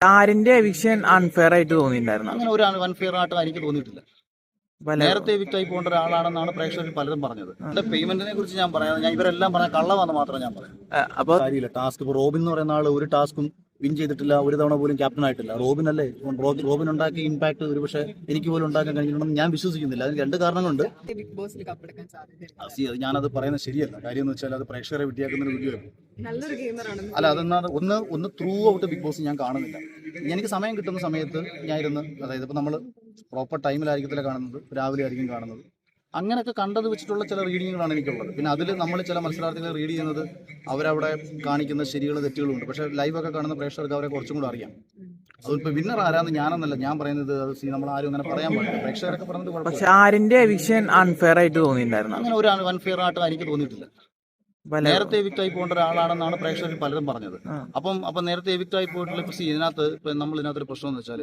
ആരിന്റെ eviction unfair ആയിട്ട് തോന്നിയിട്ടുണ്ടായിരുന്നു? അങ്ങനെ ഒരു അൺഫെയർ ആയിട്ട് എനിക്ക് തോന്നിയിട്ടില്ല. നേരത്തെ വിറ്റായി പോകേണ്ട ഒരാളാണെന്നാണ് പ്രേക്ഷകർ പലരും പറഞ്ഞത്. എന്റെ പേയ്മെന്റിനെ കുറിച്ച് ഞാൻ പറയാം. ഞാൻ ഇവരെല്ലാം പറഞ്ഞ കള്ളമാണെന്ന് മാത്രമേ ഞാൻ പറയാം. അപ്പൊ ടാസ്ക് ഇപ്പൊ റോബിൻ എന്ന് പറയുന്ന ആൾ ഒരു ടാസ്കും വിൻ ചെയ്തിട്ടില്ല ഒരു തവണ പോലും ക്യാപ്റ്റൻ ആയിട്ടില്ല. റോബിൻ അല്ലേ റോബിൻ ഉണ്ടാക്കിയ ഇമ്പാക്ട് ഒരുപക്ഷെ എനിക്ക് പോലും ഉണ്ടാക്കാൻ കഴിഞ്ഞിട്ടുണ്ടെന്ന് ഞാൻ വിശ്വസിക്കുന്നില്ല. അതിന് രണ്ട് കാരണങ്ങളുണ്ട്. ബിഗ് ബോസിൽ കപ്പെടുക്കാൻ ഞാനത് പറയുന്നത് ശരിയല്ല. കാര്യം എന്ന് വെച്ചാൽ അത് പ്രേക്ഷകരെ വിട്ടിയാക്കുന്ന ഒരു വീഡിയോ അല്ല അതെന്നാ ഒന്ന് ഒന്ന് ത്രൂ ഔട്ട് ബിഗ് ബോസ് ഞാൻ കാണുന്നില്ല. എനിക്ക് സമയം കിട്ടുന്ന സമയത്ത് ഞാൻ ഇരുന്ന് അതായത് ഇപ്പം നമ്മൾ പ്രോപ്പർ ടൈമിലായിരിക്കത്തില്ല കാണുന്നത്. രാവിലെ ആയിരിക്കും കാണുന്നത്. അങ്ങനെയൊക്കെ കണ്ടത് വെച്ചിട്ടുള്ള ചില റീഡിങ്ങുകളാണ് എനിക്കുള്ളത്. പിന്നെ അതിൽ നമ്മൾ ചില മത്സരാർത്ഥികളെ റീഡ് ചെയ്യുന്നത് അവരവിടെ കാണിക്കുന്ന ശരികളും തെറ്റുകളും ഉണ്ട് പക്ഷേ ലൈവൊക്കെ കാണുന്ന പ്രേക്ഷകർക്ക് അവരെ കുറച്ചും കൂടെ അറിയാം. അതിപ്പോൾ വിന്നർ ആരാന്ന് ഞാനെന്നല്ല. ഞാൻ പറയുന്നത് നമ്മൾ ആരും അങ്ങനെ പറയാൻ പാടില്ല. പ്രേക്ഷകരൊക്കെ പറഞ്ഞത് പക്ഷെ ആരിന്റെ എവിക്ഷൻ അൺഫെയർ ആയിട്ട് തോന്നിയിട്ടുണ്ടായിരുന്നു. അങ്ങനെ ഒരു അൺഫെയർ ആയിട്ട് എനിക്ക് തോന്നിയിട്ടില്ല. നേരത്തെ എവിക്റ്റ് ആയി പോകേണ്ട ഒരാളാണെന്നാണ് പ്രേക്ഷകർ പലരും പറഞ്ഞത്. അപ്പം അപ്പം നേരത്തെ എവിക്റ്റ് ആയി പോയിട്ടുള്ള ഇപ്പൊ ഇതിനകത്ത് ഇപ്പൊ നമ്മൾ ഇതിനകത്ത് ഒരു പ്രശ്നം എന്ന് വെച്ചാൽ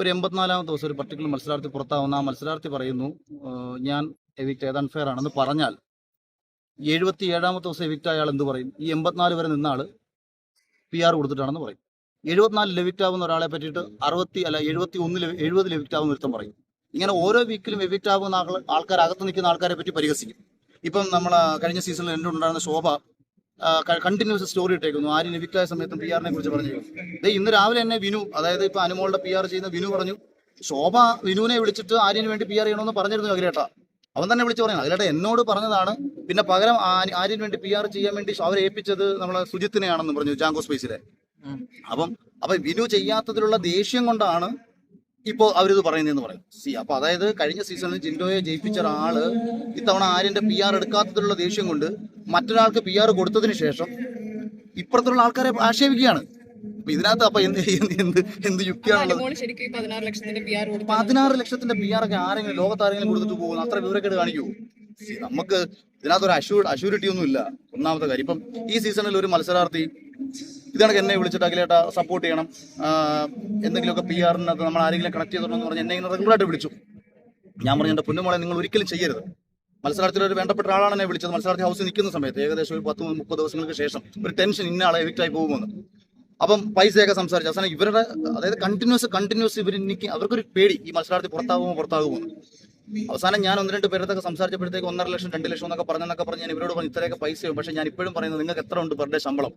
ഒരു എൺപത്തിനാലാമത്തെ ദിവസം ഒരു പർട്ടിക്കുലർ മത്സരാർത്ഥി പുറത്താവുന്ന ആ മത്സരാർത്ഥി പറയുന്നു ഞാൻ എവിക്റ്റ് ഏത് അൺഫെയർ ആണെന്ന് പറഞ്ഞാൽ എഴുപത്തി ഏഴാമത്തെ ദിവസം എവിക്റ്റ് അയാൾ എന്ത് പറയും? ഈ എൺപത്തിനാല് വരെ നിന്ന ആൾ പി ആർ കൊടുത്തിട്ടാണെന്ന് പറയും. എഴുപത്തിനാലിൽ ലെവിക്റ്റ് ആവുന്ന ഒരാളെ പറ്റിയിട്ട് അറുപത്തി അല്ല എഴുപത്തി ഒന്നിൽ എഴുപതിൽ എവിക്റ്റ് ആവുന്ന ഒരുത്തം പറയും. ഇങ്ങനെ ഓരോ വീക്കിലും എവിക്റ്റ് ആവുന്ന ആൾ ആൾക്കാർ അകത്ത് നിൽക്കുന്ന ആൾക്കാരെ പറ്റി പരിഹസിക്കും. ഇപ്പം നമ്മൾ കഴിഞ്ഞ സീസണിൽ എന്റെ ഉണ്ടായിരുന്ന ശോഭ കണ്ടിന്യൂസ് സ്റ്റോറി ഇട്ടേക്കുന്നു. ആര് ലഭിക്കായ സമയത്തും പി ആറിനെ കുറിച്ച് പറഞ്ഞു. ദേ ഇന്ന് രാവിലെ തന്നെ വിനു അതായത് ഇപ്പൊ അനുമോളുടെ പി ആർ ചെയ്യുന്ന വിനു പറഞ്ഞു ശോഭ വിനുവിനെ വിളിച്ചിട്ട് ആര്യന് വേണ്ടി പി ആർ ചെയ്യണമെന്ന് പറഞ്ഞിരുന്നു അഖിലേട്ട. അവൻ തന്നെ വിളിച്ചു പറഞ്ഞു. അഖിലേട്ട എന്നോട് പറഞ്ഞതാണ്. പിന്നെ പകരം ആര്യന് വേണ്ടി പി ആർ ചെയ്യാൻ വേണ്ടി അവരെ ഏൽപ്പിച്ചത് നമ്മളെ സുജിത്തിനെയാണെന്ന് പറഞ്ഞു ജാങ്കോ സ്പേസിലെ. അപ്പം അപ്പൊ വിനു ചെയ്യാത്തതിലുള്ള ദേഷ്യം കൊണ്ടാണ് ഇപ്പോ അവരിത് പറയുന്നതെന്ന് പറയും. സി അപ്പൊ അതായത് കഴിഞ്ഞ സീസണിൽ ജിൻഡോയെ ജയിപ്പിച്ച ഒരാൾ ഇത്തവണ ആര്യന്റെ പി ആർ എടുക്കാത്തതിലുള്ള ദേഷ്യം കൊണ്ട് മറ്റൊരാൾക്ക് പി ആർ കൊടുത്തതിന് ശേഷം ഇപ്പുറത്തുള്ള ആൾക്കാരെ ആക്ഷേപിക്കുകയാണ്. അപ്പൊ ഇതിനകത്ത് അപ്പൊ എന്ത് എന്ത് എന്ത് യുക്തിയാണുള്ളത്? പതിനാറ് ലക്ഷത്തിന്റെ പി ആർ ഒക്കെ ആരെങ്കിലും ലോകത്ത് ആരെങ്കിലും കൊടുത്തിട്ട് പോകുന്നു അത്ര വിവരക്കേട് കാണിക്കൂ. നമുക്ക് ഇതിനകത്ത് ഒരു അഷ്യൂ അഷ്യൂരിറ്റി ഒന്നും ഇല്ല ഒന്നാമത്തെ കാര്യം. ഇപ്പം ഈ സീസണിൽ ഒരു മത്സരാർത്ഥി ഇതാണ് എന്നെ വിളിച്ചിട്ട് അഖിലേട്ട സപ്പോർട്ട് ചെയ്യണം. എന്തെങ്കിലുമൊക്കെ പി ആറിനകത്ത് നമ്മൾ ആരെങ്കിലും കണക്ട് ചെയ്തിട്ടുണ്ടെന്ന് പറഞ്ഞ് എന്നെ ഇങ്ങനെ റെഗുലറായിട്ട് വിളിച്ചു. ഞാൻ പറഞ്ഞു എന്റെ പൊന്നുമോളെ നിങ്ങൾ ഒരിക്കലും ചെയ്യരുത്. മത്സരാർത്ഥിയുടെ ഒരു വേണ്ടപ്പെട്ട ആളാണ് എന്നെ വിളിച്ചത്. മത്സരാർത്ഥി ഹൗസിൽ നിൽക്കുന്ന സമയത്ത് ഏകദേശം ഒരു പത്ത് മുപ്പത് ദിവസങ്ങൾക്ക് ശേഷം ഒരു ടെൻഷൻ ഇന്ന ആളെ എവിക്റ്റ് ആയി പോകുമെന്ന്. അപ്പം പൈസയൊക്കെ സംസാരിച്ചു. അവസാനം ഇവരുടെ അതായത് കണ്ടിന്യൂസ് കണ്ടിന്യൂസ് ഇവർ എനിക്ക് അവർക്കൊരു പേടി. ഈ മത്സരാർത്ഥി പുറത്താകുമോ പുറത്താകുമോ എന്ന്. അവസാനം ഞാൻ ഒന്ന് രണ്ട് പേരത്തൊക്കെ സംസാരിച്ചപ്പോഴത്തേക്ക് ഒന്നര ലക്ഷം രണ്ട് ലക്ഷം എന്നൊക്കെ പറഞ്ഞെന്നൊക്കെ പറഞ്ഞ് ഞാൻ ഇവരോട് പറഞ്ഞു ഇത്രയൊക്കെ പൈസയും പക്ഷേ ഞാൻ ഇപ്പോഴും പറയുന്നത് നിങ്ങൾക്ക് എത്ര ഉണ്ട് പെർ ഡേ ശമ്പളം?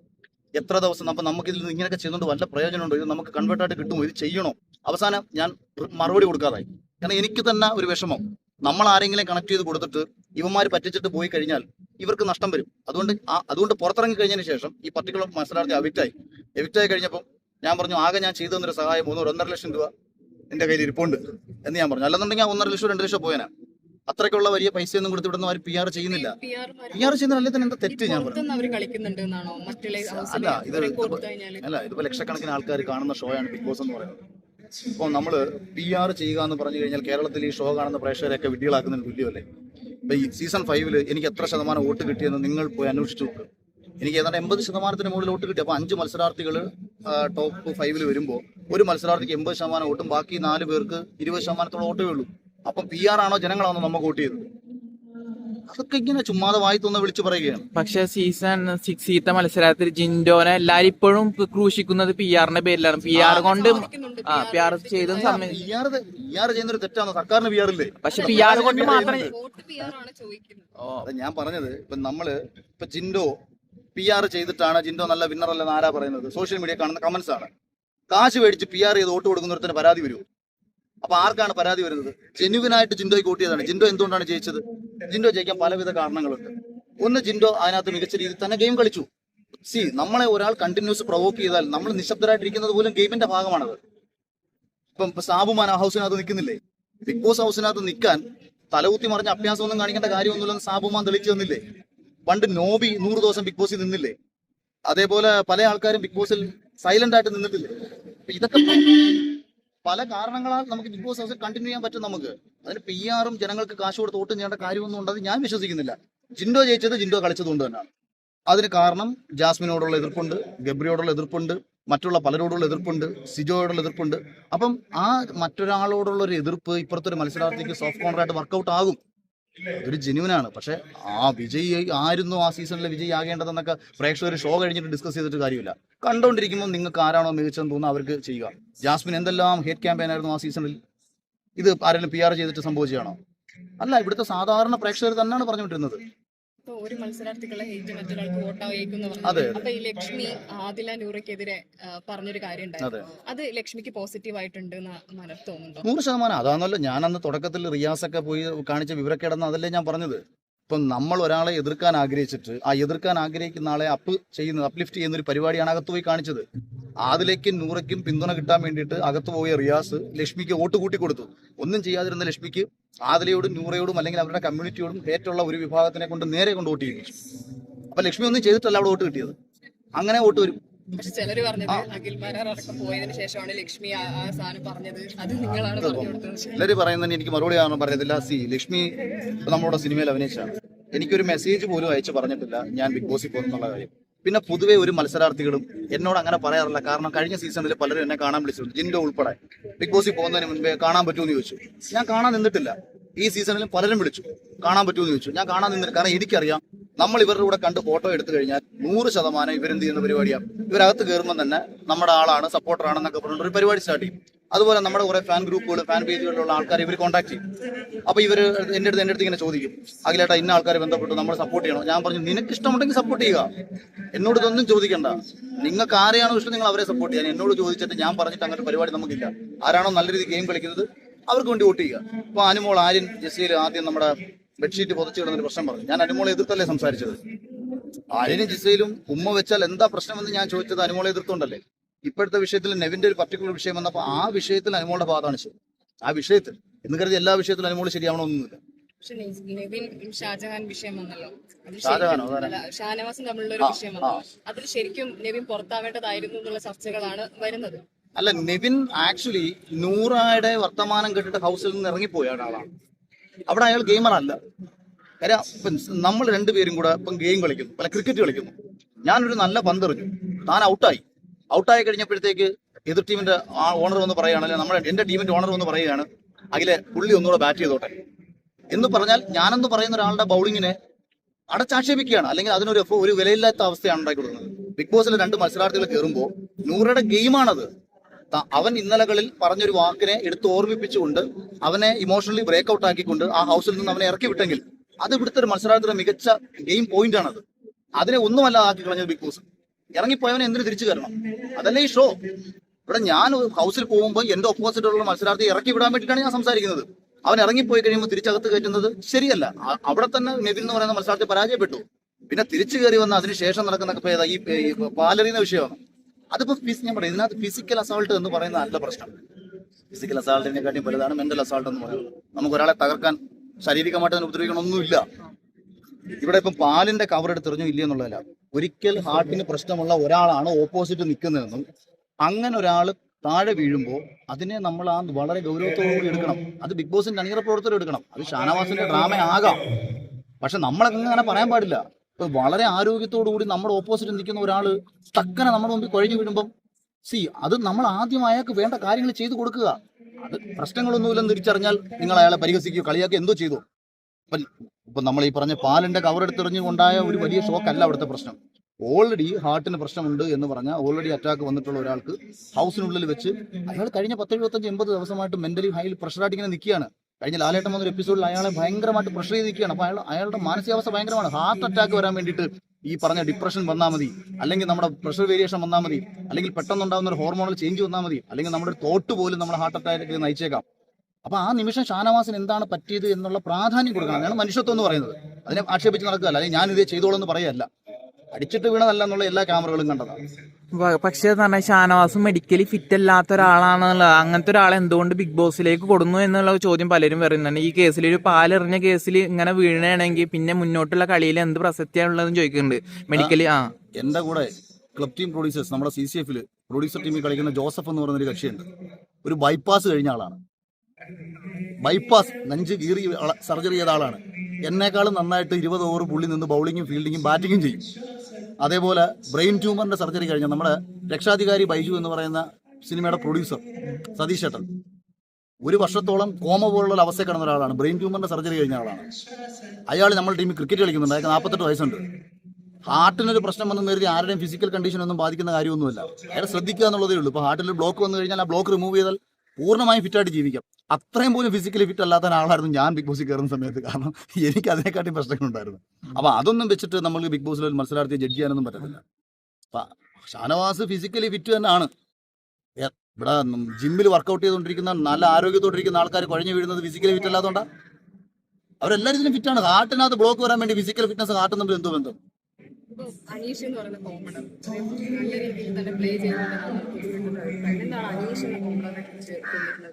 എത്ര ദിവസം അപ്പം നമുക്ക് ഇതിൽ ഇങ്ങനെയൊക്കെ ചെയ്യുന്നുണ്ട് വല്ല പ്രയോജനമുണ്ടോ? ഇത് നമുക്ക് കൺവേർട്ട് ആയിട്ട് കിട്ടുമോ? ഇത് ചെയ്യണോ? അവസാനം ഞാൻ മറുപടി കൊടുക്കാതായി. കാരണം എനിക്ക് തന്നെ ഒരു വിഷമം. നമ്മൾ ആരെങ്കിലും കണക്ട് ചെയ്ത് കൊടുത്തിട്ട് ഇവന്മാർ പറ്റിച്ചിട്ട് പോയി കഴിഞ്ഞാൽ ഇവർക്ക് നഷ്ടം വരും. അതുകൊണ്ട് ആ- അതുകൊണ്ട് പുറത്തിറങ്ങി കഴിഞ്ഞതിന് ശേഷം ഈ പർട്ടിക്കുലർ മത്സരാർത്ഥി എവിക്റ്റായി എവിക്റ്റായി കഴിഞ്ഞപ്പോൾ ഞാൻ പറഞ്ഞു ആകെ ഞാൻ ചെയ്തു തന്നൊരു സഹായം മൂന്നൂറ് ഒന്നര ലക്ഷം രൂപ എന്റെ കയ്യിൽ ഇരിപ്പുണ്ട് എന്ന് ഞാൻ പറഞ്ഞു. അല്ലെന്നുണ്ടെങ്കിൽ ഒന്നര ലക്ഷം രണ്ട് ലക്ഷം പോയനാ. അത്രയ്ക്കുള്ള വലിയ പൈസയൊന്നും കൊടുത്ത് ഇവിടുന്ന് അവർ പി ആർ ചെയ്യുന്നില്ല പി ആർ ചെയ്യുന്നതല്ലേ തന്നെ എന്താ തെറ്റ് ഞാൻ അല്ല, ഇത് അല്ല ഇതിപ്പോ ലക്ഷക്കണക്കിന് ആൾക്കാർ കാണുന്ന ഷോ ആണ് ബിഗ് ബോസ് എന്ന് പറയുന്നത്. ഇപ്പോൾ നമ്മൾ പി ആർ ചെയ്യുക എന്ന് പറഞ്ഞു കഴിഞ്ഞാൽ കേരളത്തിൽ ഈ ഷോ കാണുന്ന പ്രേക്ഷകരെയൊക്കെ വിഡ്ഢികളാക്കുന്നതിന് തുല്യമല്ലേ ഇപ്പൊ ഈ സീസൺ ഫൈവിൽ എനിക്ക് എത്ര ശതമാനം വോട്ട് കിട്ടിയെന്ന് നിങ്ങൾ പോയി അന്വേഷിച്ചു നോക്ക്. എനിക്ക് ഏതാണ്ട് എൺപത് ശതമാനത്തിന് മുകളിൽ വോട്ട് കിട്ടി. അപ്പൊ അഞ്ച് മത്സരാർത്ഥികൾ ടോപ്പ് ഫൈവിൽ വരുമ്പോൾ ഒരു മത്സരാർത്ഥിക്ക് എൺപത് ശതമാനം വോട്ടും ബാക്കി നാല് പേർക്ക് ഇരുപത് ശതമാനത്തോളം വോട്ടേ ഉള്ളൂ. അപ്പം പി ആർ ആണോ ജനങ്ങളാണോ നമ്മൾ വോട്ട് ചെയ്തത് അതൊക്കെ ഇങ്ങനെ ചുമ്മാതെ വായി തോന്ന വിളിച്ചു പറയുകയാണ് പക്ഷെ സീസൺ സിക്സീത്തെ മത്സരത്തിൽ ജിൻഡോനെ എല്ലാരും ഇപ്പോഴും ക്രൂശിക്കുന്നത് പി ആറിന്റെ പേരിലാണ് പി ആർ കൊണ്ട് ആ പി ആർ ചെയ്ത സമയം പി ആർ പി ആർ ചെയ്യുന്ന ഒരു തെറ്റാണോ സർക്കാരിന് പി ആർ ഇല്ലേ പക്ഷെ പി ആർ കൊണ്ട് മാത്രം വോട്ട് അതെ ഞാൻ പറഞ്ഞത് ഇപ്പൊ നമ്മൾ ഇപ്പൊ ജിൻഡോ പി ആർ ചെയ്തിട്ടാണ് ജിൻഡോ നല്ല വിന്നർ അല്ലെന്ന് ആരാ പറയുന്നത് സോഷ്യൽ മീഡിയ കാണുന്ന കമന്റ്സ് ആണ് കാശ് മേടിച്ച് പി ആർ ചെയ്ത് വോട്ട് കൊടുക്കുന്നവരത്തിന് പരാതി വരും അപ്പൊ ആർക്കാണ് പരാതി വരുന്നത്? ജെന്യുവിനായിട്ട് ജിൻഡോയ് ജിൻഡോയ്ക്ക് വോട്ട് ചെയ്തതാണ് ജിൻഡോ എന്തുകൊണ്ടാണ് ജയിച്ചത്? ജിൻഡോ ജയിക്കാൻ പലവിധ കാരണങ്ങളുണ്ട്. ഒന്ന് ജിൻഡോ അതിനകത്ത് മികച്ച രീതിയിൽ തന്നെ ഗെയിം കളിച്ചു. സി നമ്മളെ ഒരാൾ കണ്ടിന്യൂസ് പ്രൊവോക്ക് ചെയ്താൽ നമ്മൾ നിശബ്ദരായിട്ടിരിക്കുന്നത് പോലും ഗെയിമിന്റെ ഭാഗമാണത്. ഇപ്പം സാബുമാൻ ആ ഹൗസിനകത്ത് നിൽക്കുന്നില്ലേ? ബിഗ് ബോസ് ഹൗസിനകത്ത് നിൽക്കാൻ തലകുത്തി മറിഞ്ഞ അഭ്യാസമൊന്നും കാണിക്കേണ്ട കാര്യമൊന്നുമില്ലെന്ന് സാബുമാൻ തെളിച്ചു തന്നില്ലേ? പണ്ട് നോബി നൂറ് ദിവസം ബിഗ് ബോസിൽ നിന്നില്ലേ? അതേപോലെ പല ആൾക്കാരും ബിഗ് ബോസിൽ സൈലന്റ് ആയിട്ട് നിന്നിട്ടില്ലേ? ഇതൊക്കെ പല കാരണങ്ങളാൽ നമുക്ക് ബിഗ് ബോസ് ഹൗസിൽ കണ്ടിന്യൂ ചെയ്യാൻ പറ്റും നമുക്ക്. അതിന് പി ആറും ജനങ്ങൾക്ക് കാശ് കൊടുത്ത് വോട്ട് ചെയ്യേണ്ട കാര്യമൊന്നും ഉണ്ടെന്ന് ഞാൻ വിശ്വസിക്കുന്നില്ല. ജിൻഡോ ജയിച്ചത് ജിൻഡോ കളിച്ചത് കൊണ്ട് തന്നെയാണ്. അതിന് കാരണം ജാസ്മിനോടുള്ള എതിർപ്പുണ്ട് ഗബ്രിയോടുള്ള എതിർപ്പുണ്ട് മറ്റുള്ള പലരോടുള്ള എതിർപ്പുണ്ട് സിജോയോടുള്ള എതിർപ്പുണ്ട്. അപ്പം ആ മറ്റൊരാളോടുള്ള ഒരു എതിർപ്പ് ഇപ്പുറത്തൊരു മത്സരാർത്ഥിക്ക് സോഫ്റ്റ് കോൺട്രാക്ട് വർക്കൗട്ട് ആകും. അതൊരു ജെന്യൂനാണ് പക്ഷെ ആ വിജയ് ആയിരുന്നു ആ സീസണിലെ വിജയി ആകേണ്ടതെന്നൊക്കെ പ്രേക്ഷകർ ഷോ കഴിഞ്ഞിട്ട് ഡിസ്കസ് ചെയ്തിട്ട് കാര്യമില്ല. കണ്ടുകൊണ്ടിരിക്കുമ്പോൾ നിങ്ങൾക്ക് ആരാണോ മികച്ചതെന്ന് തോന്നുന്നു അവർക്ക് ചെയ്യുക. ജാസ്മിൻ എന്തെല്ലാം ഹേറ്റ് ക്യാമ്പയിൻ ആയിരുന്നു ആ സീസണിൽ ഇത് ആരെങ്കിലും പി ആർ ചെയ്തിട്ട് സംഭവിച്ചതാണോ? അല്ല ഇവിടുത്തെ സാധാരണ പ്രേക്ഷകർ തന്നെയാണ് പറഞ്ഞുകൊണ്ടിരുന്നത്. ഇപ്പൊ ഒരു മത്സരാർത്ഥികളെ ഹേറ്റ് മറ്റൊരാൾക്ക് വോട്ടായേക്കും അപ്പൊ ഈ ലക്ഷ്മി ആദില നൂറയ്ക്കെതിരെ പറഞ്ഞൊരു കാര്യം. ഉണ്ടായിരുന്നു അത് ലക്ഷ്മിക്ക് പോസിറ്റീവ് ആയിട്ടുണ്ട് നൂറ് ശതമാനം. അതാണല്ലോ ഞാൻ അന്ന് തുടക്കത്തിൽ റിയാസ് ഒക്കെ പോയി കാണിച്ച വിവരക്കേടെന്ന് അതല്ലേ ഞാൻ പറഞ്ഞത്. ഇപ്പം നമ്മൾ ഒരാളെ എതിർക്കാൻ ആഗ്രഹിച്ചിട്ട് ആ എതിർക്കാൻ ആഗ്രഹിക്കുന്ന ആളെ അപ്പ് ചെയ്യുന്ന അപ്ലിഫ്റ്റ് ചെയ്യുന്ന ഒരു പരിപാടിയാണ് അകത്ത് പോയി കാണിച്ചത്. ആദിലേക്കും നൂറയ്ക്കും പിന്തുണ കിട്ടാൻ വേണ്ടിയിട്ട് അകത്ത് പോയ റിയാസ് ലക്ഷ്മിക്ക് വോട്ട് കൂട്ടി കൊടുത്തു ഒന്നും ചെയ്യാതിരുന്ന ലക്ഷ്മിക്ക് ആദിലയോടും നൂറയോടും അല്ലെങ്കിൽ അവരുടെ കമ്മ്യൂണിറ്റിയോടും ഏറ്റുള്ള ഒരു വിഭാഗത്തിനെ കൊണ്ട് നേരെ കൊണ്ട് വോട്ട് ചെയ്യിപ്പിച്ചു അപ്പൊ ലക്ഷ്മി ഒന്നും ചെയ്തിട്ടല്ല അവിടെ വോട്ട് കിട്ടിയത്. അങ്ങനെ വോട്ട് വരും. പക്ഷെ ചിലര് പറഞ്ഞത് പോയതിനു ശേഷമാണ് ലക്ഷ്മി ആ സാധനം പറഞ്ഞത്. അത് നിങ്ങളാണ് ചിലര് പറയുന്നതിന് എനിക്ക് മറുപടി ആണെന്ന് പറയത്തില്ല. സി ലക്ഷ്മി നമ്മളുടെ നമ്മുടെ സിനിമയിൽ അഭിനയിച്ചാണ് എനിക്കൊരു മെസ്സേജ് പോലും അയച്ചു പറഞ്ഞിട്ടില്ല. ഞാൻ ബിഗ് ബോസിൽ പോകുന്നുള്ള കാര്യം. പിന്നെ പൊതുവെ ഒരു മത്സരാർത്ഥികളും എന്നോട് അങ്ങനെ പറയാറില്ല. കാരണം കഴിഞ്ഞ സീസണിൽ പലരും എന്നെ കാണാൻ വിളിച്ചിട്ടുണ്ട്. ജിൻഡോ ഉൾപ്പെടെ. ബിഗ് ബോസിൽ പോകുന്നതിന് മുൻപേ കാണാൻ പറ്റുമെന്ന് ചോദിച്ചു. ഞാൻ കാണാൻ നിന്നിട്ടില്ല. ഈ സീസണിൽ പലരും വിളിച്ചു. കാണാൻ പറ്റുമെന്ന് ചോദിച്ചു. ഞാൻ കാണാൻ നിന്നിട്ട് കാരണം എനിക്കറിയാം നമ്മൾ ഇവരുടെ കൂടെ കണ്ട് ഫോട്ടോ എടുത്തു കഴിഞ്ഞാൽ നൂറ് ശതമാനം ഇവരെന്ത് ചെയ്യുന്ന പരിപാടിയാണ് ഇവരകത്ത് കയറുമ്പോൾ തന്നെ നമ്മുടെ ആളാണ് സപ്പോർട്ടറാണെന്നൊക്കെ പറഞ്ഞിട്ട് ഒരു പരിപാടി സ്റ്റാർട്ട് ചെയ്യും. അതുപോലെ നമ്മുടെ കുറെ ഫാൻ ഗ്രൂപ്പുകൾ ഫാൻ പേജുകളിലുള്ള ആൾക്കാർ ഇവർ കോൺടാക്ട് ചെയ്യും. അപ്പൊ ഇവർ എന്റെ അടുത്ത് എന്റെ അടുത്ത് ഇങ്ങനെ ചോദിക്കും. അഖിലേട്ടാ ഇന്ന ആൾക്കാരെ ബന്ധപ്പെട്ട് നമ്മൾ സപ്പോർട്ട് ചെയ്യണം? ഞാൻ പറഞ്ഞു നിനക്ക് ഇഷ്ടമുണ്ടെങ്കിൽ സപ്പോർട്ട് ചെയ്യുക. എന്നോട് ഇതൊന്നും ചോദിക്കണ്ട. നിങ്ങൾക്ക് ആരെയാണോ ഇഷ്ടം നിങ്ങൾ അവരെ സപ്പോർട്ട് ചെയ്യാൻ എന്നോട് ചോദിച്ചിട്ട് ഞാൻ പറഞ്ഞിട്ട് അങ്ങനെ പരിപാടി നമുക്കില്ല. ആരാണോ നല്ല രീതിയിൽ ഗെയിം കളിക്കുന്നത് അവർക്ക് വേണ്ടി വോട്ട് ചെയ്യുക. അപ്പൊ അനുമോൾ ആര്യൻ ജെസ്സിയിൽ ആദ്യം നമ്മുടെ ബെഡ്ഷീറ്റ് പുതച്ചു കിടന്നൊരു പ്രശ്നം പറഞ്ഞു. ഞാൻ അനുമോളെ എതിർത്തല്ലേ സംസാരിച്ചത്? ആര്യനും ജിസയിലും ഉമ്മ വെച്ചാൽ എന്താ പ്രശ്നമെന്ന് ഞാൻ ചോദിച്ചത് അനുമോളെ എതിർത്തുണ്ടല്ലേ? ഇപ്പോഴത്തെ വിഷയത്തിൽ നെവിന്റെ ഒരു പർട്ടിക്കുലർ വിഷയം വന്നപ്പോൾ ആ വിഷയത്തിൽ അനുമോളുടെ ഭാഗമാണ് ശരി. ആ വിഷയത്തിൽ. എന്ന് കരുതി എല്ലാ വിഷയത്തിലും അനുമോൾ ശരിയാവണമെന്നൊന്നുമില്ല ഷാജഹാൻ വിഷയം വന്നല്ലോ. ഷാനവാസും തമ്മിലുള്ള ഒരു വിഷയം വന്നല്ലോ. അതിൽ ശരിക്കും നിവിൻ പുറത്താവേണ്ടതായിരുന്നു എന്നുള്ള ചർച്ചകളാണ് വരുന്നത്. അല്ല നെവിൻ ആക്ച്വലി നൂറായുടെ വർത്തമാനം കേട്ടിട്ട് ഹൗസിൽ നിന്ന് ഇറങ്ങിപ്പോയ ഒരാളാണ്. അവിടെ അയാൾ ഗെയിമർ അല്ല. കാര്യം ഇപ്പം നമ്മൾ രണ്ടുപേരും കൂടെ ഇപ്പം ഗെയിം കളിക്കുന്നു. അല്ല ക്രിക്കറ്റ് കളിക്കുന്നു. ഞാനൊരു നല്ല പന്തെറിഞ്ഞു. താൻ ഔട്ടായി ഔട്ടായി കഴിഞ്ഞപ്പോഴത്തേക്ക് എതിർ ടീമിന്റെ ഓണർ വന്ന് പറയുകയാണ് അല്ലെങ്കിൽ നമ്മുടെ എന്റെ ടീമിന്റെ ഓണർ വന്ന് പറയുകയാണ് അഖിലെ പുള്ളി ഒന്നുകൂടെ ബാറ്റ് ചെയ്തോട്ടെ. എന്ന് പറഞ്ഞാൽ ഞാനെന്ന് പറയുന്ന ഒരാളുടെ ബൗളിങ്ങിനെ അടച്ചാക്ഷേപിക്കുകയാണ്. അല്ലെങ്കിൽ അതിനൊരു ഒരു വിലയില്ലാത്ത അവസ്ഥയാണ് ഉണ്ടാക്കി കൊടുക്കുന്നത് ബിഗ് ബോസിൽ രണ്ട് മത്സരാർത്ഥികൾ കയറുമ്പോൾ നൂറയുടെ ഗെയിമാണത് അവൻ ഇന്നലകളിൽ പറഞ്ഞൊരു വാക്കിനെ എടുത്ത് ഓർമ്മിപ്പിച്ചുകൊണ്ട് അവനെ ഇമോഷണലി ബ്രേക്ക് ഔട്ട് ആക്കിക്കൊണ്ട് ആ ഹൗസിൽ നിന്ന് അവനെ ഇറക്കി വിട്ടെങ്കിൽ അത് ഇവിടുത്തെ ഒരു മത്സരാർത്ഥിയുടെ മികച്ച ഗെയിം പോയിന്റ് ആണത്. അതിനെ ഒന്നുമല്ലാതാക്കി കളഞ്ഞത് ബിഗ് ബോസ് ഇറങ്ങിപ്പോയവനെ എന്തിനു തിരിച്ചു കയറണം? അതല്ലേ ഈ ഷോ ഇവിടെ ഞാൻ ഹൗസിൽ പോകുമ്പോൾ എന്റെ ഓപ്പോസിറ്റുള്ള മത്സരാർത്ഥി ഇറക്കി വിടാൻ വേണ്ടിയിട്ടാണ് ഞാൻ സംസാരിക്കുന്നത്. അവൻ ഇറങ്ങിപ്പോയി കഴിയുമ്പോൾ തിരിച്ചകത്ത് കയറ്റുന്നത് ശരിയല്ല. അവിടെ തന്നെ നെബിൻ എന്ന് പറയുന്ന മത്സരാർത്ഥി പരാജയപ്പെട്ടു. പിന്നെ തിരിച്ചു കയറി വന്ന അതിനുശേഷം നടക്കുന്ന ഈ പാലറിയുന്ന വിഷയമാണ്. അതിപ്പോ ഫിസ് ഞാൻ പറയാം ഇതിനകത്ത് ഫിസിക്കൽ അസോൾട്ട് എന്ന് പറയുന്ന നല്ല പ്രശ്നം. ഫിസിക്കൽ അസാൾട്ടിനെക്കാട്ടിയും വലുതാണ് മെന്റൽ അസാൾട്ട് എന്ന് പറയുന്നത്. നമുക്ക് ഒരാളെ തകർക്കാൻ ശാരീരികമായിട്ട് അതിന് ഉപദ്രവിക്കണമൊന്നുമില്ല. ഇവിടെ ഇപ്പം പാലിന്റെ കവർ എടുത്തെറിഞ്ഞു ഇല്ല എന്നുള്ളതല്ല. ഒരിക്കൽ ഹാർട്ടിന് പ്രശ്നമുള്ള ഒരാളാണ് ഓപ്പോസിറ്റ് നിൽക്കുന്നതെന്നും അങ്ങനെ ഒരാൾ താഴെ വീഴുമ്പോൾ അതിനെ നമ്മൾ ആ വളരെ ഗൗരവത്തോടു കൂടി എടുക്കണം. അത് ബിഗ് ബോസിന്റെ അണിയറ പ്രവർത്തകർ എടുക്കണം. അത് ഷാനവാസിന്റെ ഡ്രാമ ആകാം. പക്ഷെ നമ്മളൊക്കെ അങ്ങനെ പറയാൻ പാടില്ല. ഇപ്പൊ വളരെ ആരോഗ്യത്തോടു കൂടി നമ്മുടെ ഓപ്പോസിറ്റ് നിൽക്കുന്ന ഒരാൾ തക്കനെ നമ്മുടെ മുമ്പിൽ കുഴഞ്ഞു വീഴുമ്പം സി അത് നമ്മൾ ആദ്യം അയാൾക്ക് വേണ്ട കാര്യങ്ങൾ ചെയ്തു കൊടുക്കുക. അത് പ്രശ്നങ്ങളൊന്നുമില്ലെന്ന് തിരിച്ചറിഞ്ഞാൽ നിങ്ങൾ അയാളെ പരിഹസിക്കുകയോ കളിയാക്കി എന്തോ ചെയ്തു. ഇപ്പം ഇപ്പം നമ്മൾ ഈ പറഞ്ഞ പാലിന്റെ കവർ കൊണ്ടായ ഒരു വലിയ ഷോക്ക് അല്ല അവിടുത്തെ പ്രശ്നം. ഓൾറെഡി ഹാർട്ടിന് പ്രശ്നമുണ്ട് എന്ന് പറഞ്ഞാൽ ഓൾറെഡി അറ്റാക്ക് വന്നിട്ടുള്ള ഒരാൾക്ക് ഹൗസിനുള്ളിൽ വെച്ച് അയാൾ കഴിഞ്ഞ പത്ത് എഴുപത്തഞ്ച് എൺപത് ദിവസമായിട്ട് മെന്റലി ഹൈ പ്രഷറായിട്ട് ഇങ്ങനെ നിൽക്കുകയാണ്. കഴിഞ്ഞ ലാലേട്ടൻ വന്നൊരു എപ്പിസോഡിൽ അയാളെ ഭയങ്കരമായിട്ട് പ്രഷർ ചെയ്ത് നിൽക്കുകയാണ് അപ്പൊ അയാൾ അയാളുടെ മാനസികാവസ്ഥ ഭയങ്കരമാണ്. ഹാർട്ട് അറ്റാക്ക് വരാൻ വേണ്ടിയിട്ട് ഈ പറഞ്ഞ ഡിപ്രഷൻ വന്നാൽ മതി. അല്ലെങ്കിൽ നമ്മുടെ പ്രഷർ വേരിയേഷൻ വന്നാൽ മതി. അല്ലെങ്കിൽ പെട്ടെന്നുണ്ടാകുന്ന ഒരു ഹോർമോണൽ ചേഞ്ച് വന്നാൽ മതി. അല്ലെങ്കിൽ നമ്മുടെ തോട്ട് പോലും നമ്മുടെ ഹാർട്ട് അറ്റാക്ക് നയിച്ചേക്കാം. അപ്പൊ ആ നിമിഷം ഷാനവാസിന് എന്താണ് പറ്റിയത് എന്നുള്ള പ്രാധാന്യം കൊടുക്കണം. അതാണ് മനുഷ്യത്വം എന്ന് പറയുന്നത്. അതിനെ ആക്ഷേപിച്ച് നടക്കുകയല്ല. അല്ലെങ്കിൽ ഞാൻ ഇത് ചെയ്തോളൂ എന്ന് പറയല്ല അടിച്ചിട്ട് വീണതല്ല എന്നുള്ള എല്ലാ ക്യാമറകളും കണ്ടതാണ് പക്ഷേ എന്ന് പറഞ്ഞാൽ ഷാനവാസ് മെഡിക്കലി ഫിറ്റ് അല്ലാത്ത ഒരാളാണെന്നുള്ള അങ്ങനത്തെ ഒരാളെ എന്തുകൊണ്ട് ബിഗ് ബോസിലേക്ക് കൊടുന്നു എന്നുള്ള ചോദ്യം പലരും പറയുന്നുണ്ട്. ഈ കേസിൽ ഒരു പാലെറിഞ്ഞ കേസിൽ ഇങ്ങനെ വീണയാണെങ്കിൽ പിന്നെ മുന്നോട്ടുള്ള കളിയിൽ എന്ത് പ്രസക്തിയാണുള്ളതെന്ന് ചോദിക്കുന്നുണ്ട്. മെഡിക്കലി ആ. എന്റെ കൂടെ ക്ലബ് ടീം പ്രൊഡ്യൂസേഴ്സ് നമ്മുടെ സി സി എഫിൽ പ്രൊഡ്യൂസർ ടീമിൽ കളിക്കുന്ന ജോസഫ് എന്ന് പറയുന്ന ഒരു കക്ഷിയുണ്ട്. ഒരു ബൈപ്പാസ് കഴിഞ്ഞ ആളാണ്. ബൈപ്പാസ് നെഞ്ച് കീറി സർജറി ചെയ്ത ആളാണ്. എന്നെക്കാളും നന്നായിട്ട് ഇരുപത് ഓവർ പുള്ളി നിന്ന് ബൗളിങ്ങും ഫീൽഡിങ്ങും ബാറ്റിങ്ങും ചെയ്യും. അതേപോലെ ബ്രെയിൻ ട്യൂമറിന്റെ സർജറി കഴിഞ്ഞ നമ്മുടെ രക്ഷാധികാരി ബൈജു എന്ന് പറയുന്ന സിനിമയുടെ പ്രൊഡ്യൂസർ സതീഷ് ഏട്ടൻ. ഒരു വർഷത്തോളം കോമ പോലുള്ള അവസ്ഥ കിടന്ന ഒരാളാണ്. ബ്രെയിൻ ട്യൂമറിന്റെ സർജറി കഴിഞ്ഞ ആളാണ്. അയാൾ നമ്മുടെ ടീമിൽ ക്രിക്കറ്റ് കളിക്കുന്നുണ്ട്. അയാൾക്ക് നാൽപ്പത്തെട്ട് വയസ്സുണ്ട്. ഹാർട്ടിനൊരു പ്രശ്നം വന്നു കരുതി ആരുടെയും ഫിസിക്കൽ കണ്ടീഷൻ ഒന്നും ബാധിക്കുന്ന കാര്യമൊന്നുമില്ല. അയാൾ ശ്രദ്ധിക്കുക എന്നുള്ളതേ ഉള്ളൂ. ഇപ്പോൾ ഹാർട്ടിൽ ബ്ലോക്ക് വന്നു കഴിഞ്ഞാൽ ആ ബ്ലോക്ക് റിമൂവ് ചെയ്താൽ പൂർണമായും ഫിറ്റായിട്ട് ജീവിക്കാം. അത്രയും പോലും ഫിസിക്കലി ഫിറ്റ് അല്ലാത്ത ആളായിരുന്നു ഞാൻ ബിഗ് ബോസിൽ കയറുന്ന സമയത്ത്. കാരണം എനിക്ക് അതിനെക്കാട്ടി പ്രശ്നങ്ങളുണ്ടായിരുന്നു അപ്പോൾ അതൊന്നും വെച്ചിട്ട് നമ്മൾ ബിഗ് ബോസിൽ ഒരു മത്സരാർത്ഥിയെ ജഡ്ജ് ചെയ്യാനൊന്നും പറ്റത്തില്ല. അപ്പം ഷാനവാസ് ഫിസിക്കലി ഫിറ്റ് തന്നെയാണ്. ഇവിടെ ജിമ്മിൽ വർക്കൗട്ട് ചെയ്തുകൊണ്ടിരിക്കുന്ന നല്ല ആരോഗ്യത്തോണ്ടിരിക്കുന്ന ആൾക്കാർ കുഴഞ്ഞു വീഴുന്നത് ഫിസിക്കലി ഫിറ്റ് അല്ലാത്തതുകൊണ്ടാണ് അവരെല്ലാവരും ഫിറ്റാണ് ഹാർട്ടിനകത്ത് ബ്ലോക്ക് വരാൻ വേണ്ടി ഫിസിക്കൽ ഫിറ്റ്നസ് ഹാർട്ട് തമ്മിൽ എന്തോ ബന്ധം? അനീഷ് എന്ന് പറയുന്ന കോമഡർ നല്ല രീതിയിൽ തന്നെ പ്ലേ എന്താണ് അനീഷ്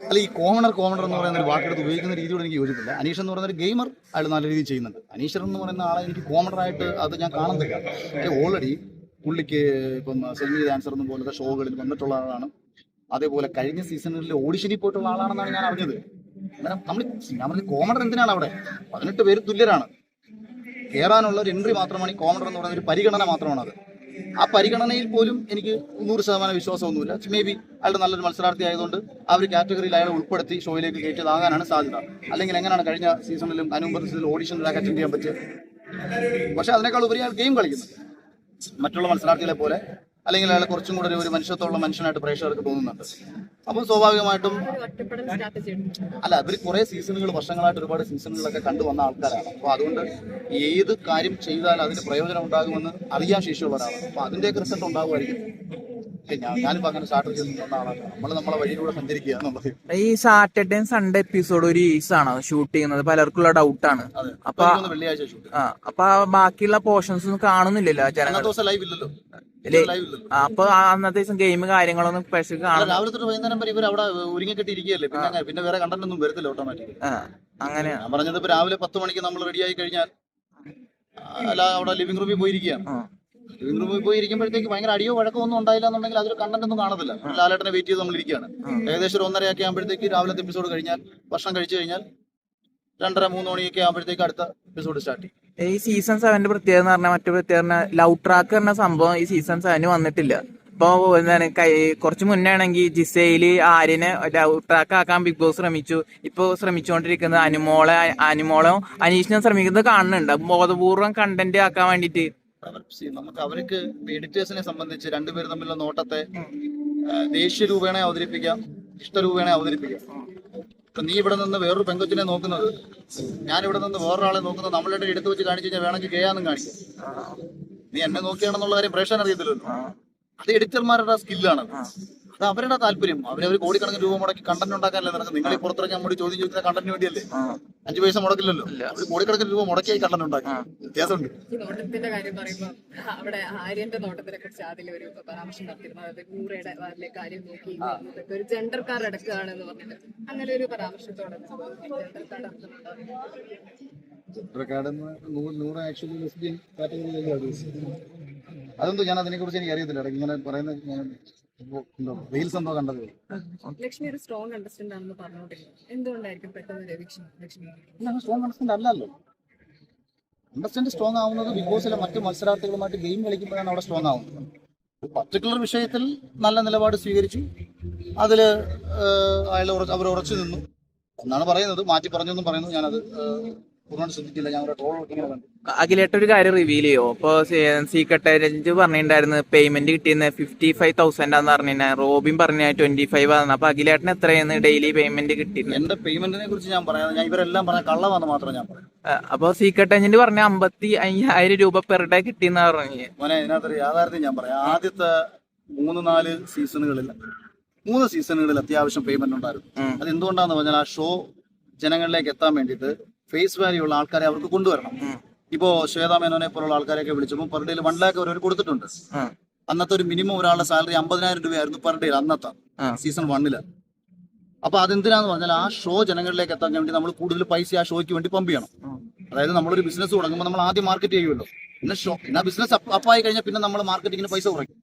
അല്ല ഈ കോമണർ കോമണർ എന്ന് പറയുന്ന ഒരു വാക്കെടുത്ത് ഉപയോഗിക്കുന്ന രീതിയോട് എനിക്ക് യോജിപ്പില്ല. അനീഷ് എന്ന് പറയുന്ന ഒരു ഗെയിമർ അയാൾ നല്ല രീതിയിൽ ചെയ്യുന്നുണ്ട്. അനീഷർ എന്ന് പറയുന്ന ആളെ എനിക്ക് കോമണർ ആയിട്ട് അത് ഞാൻ കാണുന്നില്ല. ഓൾറെഡി പുള്ളിക്ക് ഇപ്പം സെമി ഡാൻസർ എന്ന പോലത്തെ ഷോകളിൽ വന്നിട്ടുള്ള ആളാണ്. അതേപോലെ കഴിഞ്ഞ സീസണിൽ ഓഡിഷനിൽ പോയിട്ടുള്ള ആളാണെന്നാണ് ഞാൻ അറിഞ്ഞത്. അങ്ങനെ നമ്മൾ ഞാൻ പറഞ്ഞ കോമണർ എന്തിനാണ് അവിടെ? പതിനെട്ട് പേര് തുല്യരാണ്. കയറാനുള്ള ഒരു എൻട്രി മാത്രമാണ് ഈ കോമണർ എന്ന് പറയുന്ന ഒരു പരിഗണന മാത്രമാണ് അത് ആ പരിഗണനയിൽ പോലും എനിക്ക് നൂറ് ശതമാനം വിശ്വാസമൊന്നുമില്ല. മേ ബി അയാളുടെ നല്ലൊരു മത്സരാർത്ഥി ആയതുകൊണ്ട് ആ ഒരു കാറ്റഗറിയിൽ അയാളെ ഉൾപ്പെടുത്തി ഷോയിലേക്ക് കയറ്റിയതാകാനാണ് സാധ്യത. അല്ലെങ്കിൽ എങ്ങനെയാണ് കഴിഞ്ഞ സീസണിലും അനുമ്പത് സീസണിലും ഓഡീഷനിലൊക്കെ അറ്റൻഡ് ചെയ്യാൻ പറ്റിയത്? പക്ഷെ അതിനേക്കാൾ ഉപരി അയാൾ ഗെയിം കളിക്കുന്നു. മറ്റുള്ള മത്സരാർത്ഥികളെ പോലെ അല്ലെങ്കിൽ അയാൾ കുറച്ചും കൂടെ ഒരു- മനുഷ്യത്വമുള്ള മനുഷ്യനായിട്ട് പ്രേക്ഷകർക്ക് തോന്നുന്നുണ്ട്. അപ്പോൾ സ്വാഭാവികമായിട്ടും അല്ല അവർ കുറെ സീസണുകൾ വർഷങ്ങളായിട്ട് ഒരുപാട് സീസണുകളൊക്കെ കണ്ടുവന്ന ആൾക്കാരാണ്. അപ്പോൾ അതുകൊണ്ട് ഏത് കാര്യം ചെയ്താൽ അതിന് പ്രയോജനം ഉണ്ടാകുമെന്ന് അറിയാൻ ശേഷിയുള്ള ഒരാളാണ്. അപ്പോൾ അതിന്റെയൊക്കെ റിസൾട്ട് ഉണ്ടാകുമായിരിക്കും അങ്ങനെ സ്റ്റാർട്ട് നമ്മൾ നമ്മളെ വഴിയിലൂടെ സഞ്ചരിക്കുക എന്നുള്ളത്. ഈ സാറ്റർഡേ സൺഡേ എപ്പിസോഡ് ഒരു ഈസ് ആണ്. ഷൂട്ട് ചെയ്യുന്നത്. പലർക്കുള്ള ഡൗട്ട് ആണ്. അപ്പൊ വെള്ളിയാഴ്ച ഷൂട്ട് ആ അപ്പൊ ബാക്കിയുള്ള പോർഷൻസ് ഒന്നും കാണുന്നില്ലല്ലോ ജനങ്ങൾ. ദിവസം ലൈവ് ഇല്ലല്ലോ. അപ്പൊ അന്നത്തെ ദിവസം ഗെയിം കാര്യങ്ങളൊന്നും പക്ഷേ അല്ല, രാവിലെ തൊട്ട് വൈകുന്നേരം വരെ ഇവർ അവിടെ ഒരുങ്ങിക്കെട്ടി ഇരിക്കുകയല്ലേ പിന്നെ പിന്നെ വേറെ കണ്ടന്റ് ഒന്നും വരത്തില്ല ഓട്ടോമാറ്റിക് അങ്ങനെ. ഞാൻ പറഞ്ഞത് ഇപ്പൊ രാവിലെ പത്ത് മണിക്ക് നമ്മൾ റെഡി ആയി കഴിഞ്ഞാൽ അല്ല അവിടെ ലിവിംഗ് റൂമിൽ പോയിരിക്കുകയാണ്. ലിവിംഗ് റൂമിൽ പോയി ഇരിക്കുമ്പോഴത്തേക്ക് ഭയങ്കര അടിയോ വഴക്കോ ഒന്നും ഉണ്ടായില്ല എന്നുണ്ടെങ്കിൽ അതിൽ കണ്ടന്റ് ഒന്നും കാണത്തില്ല. ലാലേട്ടനെ വെയിറ്റ് ചെയ്ത് നമ്മൾ ഇരിക്കുകയാണ്. ഏകദേശം ഒരു ഒന്നര ഒക്കെ ആകുമ്പോഴത്തേക്ക് രാവിലത്തെ എപ്പിസോഡ് കഴിഞ്ഞാൽ ഭക്ഷണം കഴിച്ചു കഴിഞ്ഞാൽ രണ്ടര മൂന്ന് മണിയൊക്കെ ആകുമ്പോഴത്തേക്ക് അടുത്ത എപ്പിസോഡ് സ്റ്റാർട്ട് ചെയ്യും. ഈ സീസൺ സെവന്റെ പ്രത്യേകത എന്ന് പറഞ്ഞാൽ മറ്റു പ്രത്യേകത ലവ് ട്രാക്ക് എന്ന സംഭവം ഈ സീസൺ സെവന് വന്നിട്ടില്ല. ഇപ്പൊ എന്താണ് കുറച്ച് മുന്നേ ആണെങ്കിൽ ജിസയിൽ ആര്യനെ ലവ് ട്രാക്ക് ആക്കാൻ ബിഗ് ബോസ് ശ്രമിച്ചു. ഇപ്പൊ ശ്രമിച്ചുകൊണ്ടിരിക്കുന്നത് അനുമോളെ അനുമോളോ അനീഷിനെ ശ്രമിക്കുന്നത് കാണുന്നുണ്ട്. ബോധപൂർവം കണ്ടന്റ് ആക്കാൻ വേണ്ടിട്ട് നമുക്ക് അവർക്ക് എഡിറ്റേഴ്സിനെ സംബന്ധിച്ച് രണ്ടുപേരും തമ്മിലുള്ള നോട്ടത്തെ ദേശീയ ദേഷ്യ രൂപേണ അവതരിപ്പിക്കാം ഇഷ്ടരൂപേണ അവതരിപ്പിക്കാം. ഇപ്പൊ നീ ഇവിടെ നിന്ന് വേറൊരു പെങ്കൊച്ചിനെ നോക്കുന്നത്. ഞാൻ ഇവിടെ നിന്ന് വേറൊരാളെ നോക്കുന്നത് നമ്മളുടെ എടുത്തു വെച്ച് കാണിച്ചു കഴിഞ്ഞാൽ വേണമെങ്കിൽ ചെയ്യാന്നും കാണിക്കും. നീ എന്നെ നോക്കിയാണെന്നുള്ള കാര്യം പ്രേക്ഷകൻ അറിയത്തില്ലല്ലോ. അത് എഡിറ്റർമാരുടെ സ്കില്ലാണ് അത് അവരുടെ താല്പര്യം. അവരവർ കോടിക്കണക്കിന് രൂപ മുടക്കി കണ്ടന്റ് ഉണ്ടാക്കാനല്ലേ നടക്കുന്നത് നിങ്ങൾ ഈ പുറത്തിറങ്ങി നമ്മോട് ചോദ്യം ചോദിക്കുന്ന കണ്ടന്റ് വേണ്ടിയല്ലേ? അഞ്ചു പൈസ മുടക്കില്ലല്ലോ. അവർ കോടിക്കണക്കിന് രൂപ മുടക്കിയായി കണ്ടന്റ് ഉണ്ടാക്കി. വ്യത്യാസമുണ്ട്. നോട്ടത്തിന്റെ കാര്യം പറയുമ്പോൾ അവിടെ ആര്യന്റെ നോട്ടത്തിനെ കുറിച്ച് അതിൽ ഒരു പരാമർശം നടത്തിയിരുന്നു. അതായത് നൂറയുടെ വാരിലെ കാര്യം നോക്കി ഒരു ജെൻഡർ കാർഡ് എടുക്കുകയാണ് എന്ന് പറഞ്ഞിട്ട് അങ്ങനെ ഒരു പരാമർശത്തോടെ ജെൻഡർ കാർഡ് ഇറക്കുന്നുണ്ടോ നൂറ് ആക്ച്വലി കാറ്റഗറിയിലേക്ക് അതെന്തോ ഞാൻ അതിനെ കുറിച്ച് എനിക്ക് അറിയത്തില്ല. ഇങ്ങനെ പറയുന്ന ഞാൻ റീൽസ് എന്തോ കണ്ടത്. ലക്ഷ്മി ഒരു സ്ട്രോങ് അണ്ടർസ്റ്റാൻഡ് ആണെന്ന് പറഞ്ഞോണ്ടിരുന്നു. എന്തുകൊണ്ടായിരിക്കും പെട്ടെന്ന് ലക്ഷ്മി? സ്ട്രോങ് അണ്ടർസ്റ്റാൻഡ് അല്ലല്ലോ. അണ്ടർസ്റ്റാൻഡ് സ്ട്രോങ് ആവുന്നത് ബിഗ് ബോസിലെ മറ്റു മത്സരാർത്ഥികളുമായിട്ട് ഗെയിം കളിക്കുമ്പോഴാണ് അവിടെ സ്ട്രോങ് ആവുന്നത്. പർട്ടിക്കുലർ വിഷയത്തിൽ നല്ല നിലപാട് സ്വീകരിച്ചു. അതിൽ അയാൾ അവർ ഉറച്ചു നിന്നു. എന്നാണ് പറയുന്നത്. മാറ്റി പറഞ്ഞെന്നും പറയുന്നു. ഞാനത് ശ്രദ്ധിച്ചില്ല ഞാൻ അഖിലേട്ട ഒരു കാര്യം റിവീൽ ചെയ്യോ? ഇപ്പൊ സീക്രട്ട് രഞ്ജു പറഞ്ഞിട്ടുണ്ടായിരുന്നു പേയ്മെന്റ് കിട്ടിയെന്ന് ഫിഫ്റ്റി ഫൈവ് തൗസൻഡ് ആന്ന് പറഞ്ഞ റോബിൻ പറഞ്ഞ ട്വന്റി ഫൈവ് ആണ് അപ്പൊ അഖിലേട്ടന് എത്രയാണ് ഡെയിലി പേയ്മെന്റ് കിട്ടിയിരുന്നത് എന്റെ പേയ്മെന്റിനെ കുറിച്ച് ഞാൻ പറയാം. ഞാൻ ഇവരെല്ലാം പറഞ്ഞ കള്ളമാണെന്ന് മാത്രം ഞാൻ പറയാം. അപ്പൊ സീക്രട്ട് ഏജന്റ് പറഞ്ഞ അമ്പത്തി അയ്യായിരം രൂപ പെർ ഡേ കിട്ടിയെന്നാ പറഞ്ഞു. മോനെ ഇതിനകത്തൊരു യാഥാർത്ഥ്യം ഞാൻ പറയാം. ആദ്യത്തെ മൂന്ന് നാല് സീസണുകളിൽ മൂന്ന് സീസണുകളിൽ അത്യാവശ്യം പേയ്മെന്റ് ഉണ്ടായിരുന്നു. അത് എന്തുകൊണ്ടാന്ന് പറഞ്ഞാൽ ആ ഷോ ജനങ്ങളിലേക്ക് എത്താൻ വേണ്ടിയിട്ട് ഫേസ് വാല്യൂ ഉള്ള ആൾക്കാരെ അവർക്ക് കൊണ്ടുവരണം. ഇപ്പോ ശ്വേതാ മേനോനെ പോലുള്ള ആൾക്കാരെയൊക്കെ വിളിച്ചപ്പോൾ പെർ ഡേയിൽ വൺ ലാക്ക് അവർ കൊടുത്തിട്ടുണ്ട്. അന്നത്തെ ഒരു മിനിമം ഒരാളുടെ സാലറി അമ്പതിനായിരം രൂപയായിരുന്നു പെർ ഡേ അന്നത്തെ. സീസൺ വണ്ണിൽ അപ്പൊ അതെന്തിനാന്ന് പറഞ്ഞാൽ ആ ഷോ ജനങ്ങളിലേക്ക് എത്താൻ വേണ്ടി നമ്മൾ കൂടുതൽ പൈസ ആ ഷോയ്ക്ക് വേണ്ടി പമ്പ് ചെയ്യണം. അതായത് നമ്മളൊരു ബിസിനസ് തുടങ്ങുമ്പോൾ നമ്മൾ ആദ്യം മാർക്കറ്റ് ചെയ്യുമല്ലോ. പിന്നെ ഷോ പിന്നെ ബിസിനസ് അപ്പായി കഴിഞ്ഞാൽ പിന്നെ നമ്മൾ മാർക്കറ്റിങ്ങിന് പൈസ കുറയ്ക്കും.